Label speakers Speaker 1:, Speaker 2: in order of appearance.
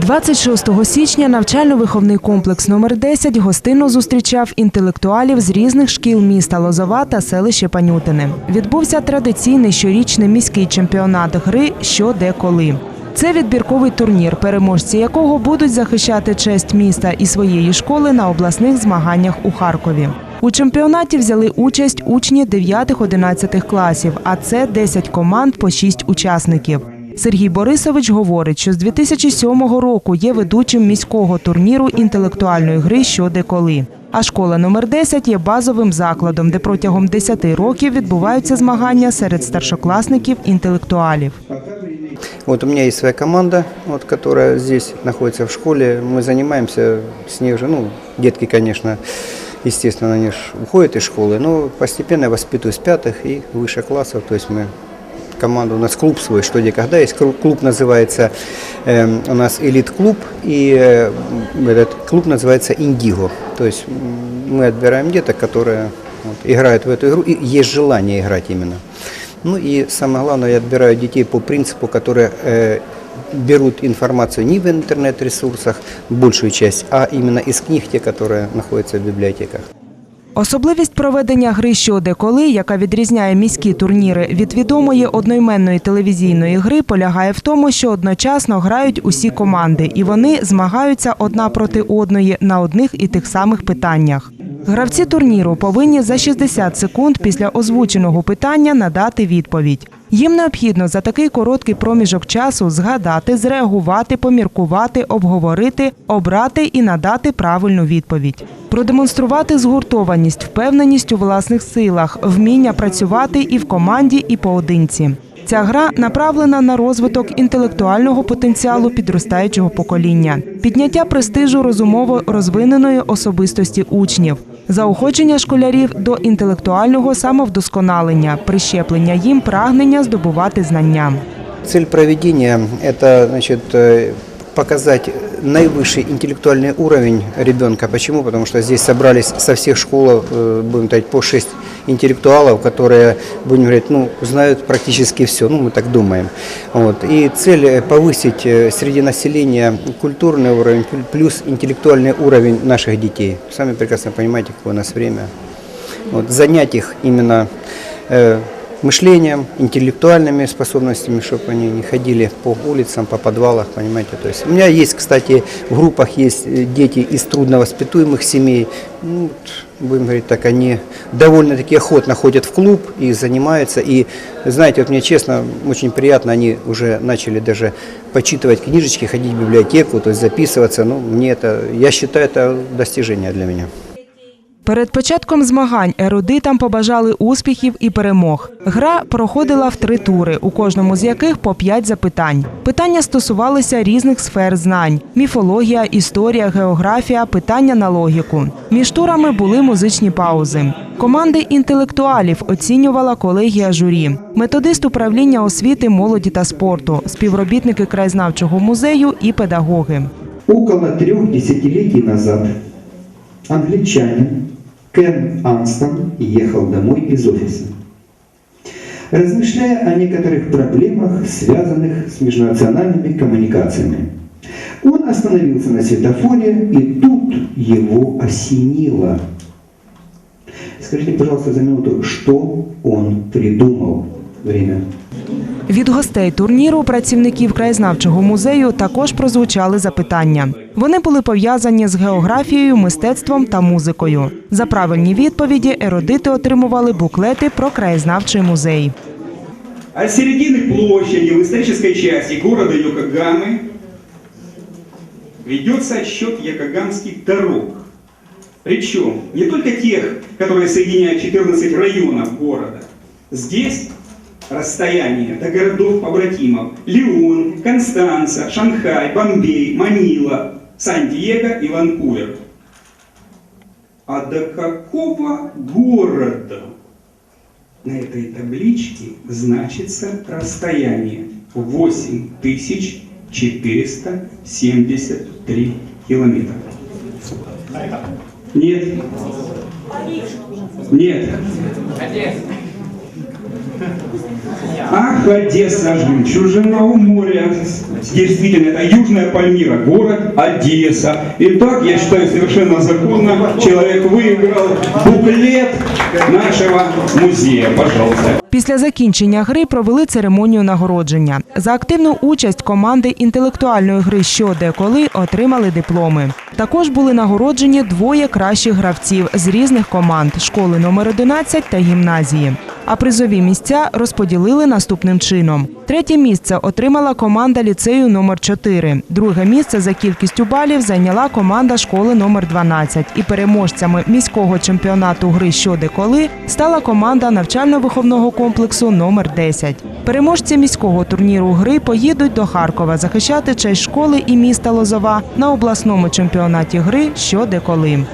Speaker 1: 26 січня навчально-виховний комплекс номер 10 гостинно зустрічав інтелектуалів з різних шкіл міста Лозова та селище Панютине. Відбувся традиційний щорічний міський чемпіонат гри «Що, де, коли». Це відбірковий турнір, переможці якого будуть захищати честь міста і своєї школи на обласних змаганнях у Харкові. У чемпіонаті взяли участь учні 9-11 класів, а це 10 команд по 6 учасників. Сергій Борисович говорить, що з 2007 року є ведучим міського турніру інтелектуальної гри «Що, де, коли». А школа номер 10 є базовим закладом, де протягом 10 років відбуваються змагання серед старшокласників інтелектуалів.
Speaker 2: Вот у меня есть своя команда, вот, которая здесь находится в школе. Мы занимаемся с ней уже, ну, детки, конечно, естественно, они ж уходят из школы, но постепенно я воспитываю с пятых и выше классов. То есть мы команда, у нас клуб свой, что где когда есть. Кру- Клуб называется эм, у нас элит-клуб, и э, этот клуб называется Индиго. То есть м, мы отбираем деток, которые вот, играют в эту игру, и есть желание играть именно. Ну и самое главное, я отбираю детей по принципу, которые э, берут информацию не в интернет-ресурсах, большую часть, а именно из книг, те, которые находятся в библиотеках.
Speaker 1: Особливість проведення гри щоде-коли, яка відрізняє міські турніри від відомої одноіменної телевізійної гри, полягає в тому, що одночасно грають усі команди, і вони змагаються одна проти одної на одних і тих самих питаннях. Гравці турніру повинні за 60 секунд після озвученого питання надати відповідь. Їм необхідно за такий короткий проміжок часу згадати, зреагувати, поміркувати, обговорити, обрати і надати правильну відповідь. Продемонструвати згуртованість, впевненість у власних силах, вміння працювати і в команді, і поодинці. Ця гра направлена на розвиток інтелектуального потенціалу підростаючого покоління, підняття престижу розумово розвиненої особистості учнів, заохочення школярів до інтелектуального самовдосконалення, прищеплення їм прагнення здобувати знання.
Speaker 2: Цель проведения – это значит, э, показать наивысший интеллектуальный уровень ребенка. Почему? Потому что здесь собрались со всех школ, э, будем говорить, по шесть интеллектуалов, которые, будем говорить, ну, знают практически все, ну, мы так думаем. Вот. И цель э, повысить э, среди населения культурный уровень плюс интеллектуальный уровень наших детей. Сами прекрасно понимаете, какое у нас время. Вот, занять их именно э, мышлением, интеллектуальными способностями, чтобы они не ходили по улицам, по подвалах, понимаете. То есть у меня есть, кстати, в группах есть э, дети из трудновоспитуемых семей. Ну, будем говорить так, они довольно-таки охотно ходят в клуб и занимаются. И, знаете, вот мне честно, очень приятно, они уже начали даже почитывать книжечки, ходить в библиотеку, то есть записываться. Ну, мне это, я считаю, это достижение для меня.
Speaker 1: Перед початком змагань ерудитам побажали успіхів і перемог. Гра проходила в три тури, у кожному з яких по п'ять запитань. Питання стосувалися різних сфер знань: міфологія, історія, географія, питання на логіку. Між турами були музичні паузи. Команди інтелектуалів оцінювала колегія журі, методист управління освіти, молоді та спорту, співробітники краєзнавчого музею і педагоги.
Speaker 3: Около трех десятилетий назад англичанин Кен Анстон ехал домой из офиса. Размышляя о некоторых проблемах, связанных с межнациональными коммуникациями, он остановился на светофоре, и тут его осенило. Скажите, пожалуйста, за минуту, что он придумал? Время.
Speaker 1: Від гостей турніру працівників краєзнавчого музею також прозвучали запитання. Вони були пов'язані з географією, мистецтвом та музикою. За правильні відповіді ерудити отримували буклети про краєзнавчий музей.
Speaker 4: От середины площади в исторической части города Йокогамы ведется отсчет якогамских дорог. Причем не только тех, которые соединяют 14 районов города. Здесь расстояние до городов-побратимов Лион, Констанца, Шанхай, Бомбей, Манила, Сан-Диего и Ванкувер. А до какого города на этой табличке значится расстояние 8473 километра. Нет. Нет. Ах, Одесса, жемчужина у моря. Действительно, это Южная Пальмира, город Одесса. Итак, я считаю совершенно законно, человек выиграл буклет нашего музея. Пожалуйста.
Speaker 1: Після закінчення гри провели церемонію нагородження. За активну участь команди інтелектуальної гри «Що, де, коли» отримали дипломи. Також були нагороджені двоє кращих гравців з різних команд школи номер 11 та гімназії. А призові місця розподілили наступним чином. Третє місце отримала команда ліцею номер 4 Друге місце за кількістю балів зайняла команда школи номер 12 І переможцями міського чемпіонату гри «Що, де, коли» стала команда навчально-виховного комплексу номер 10. Переможці міського турніру гри поїдуть до Харкова захищати честь школи і міста Лозова на обласному чемпіонаті гри «Що, де, коли».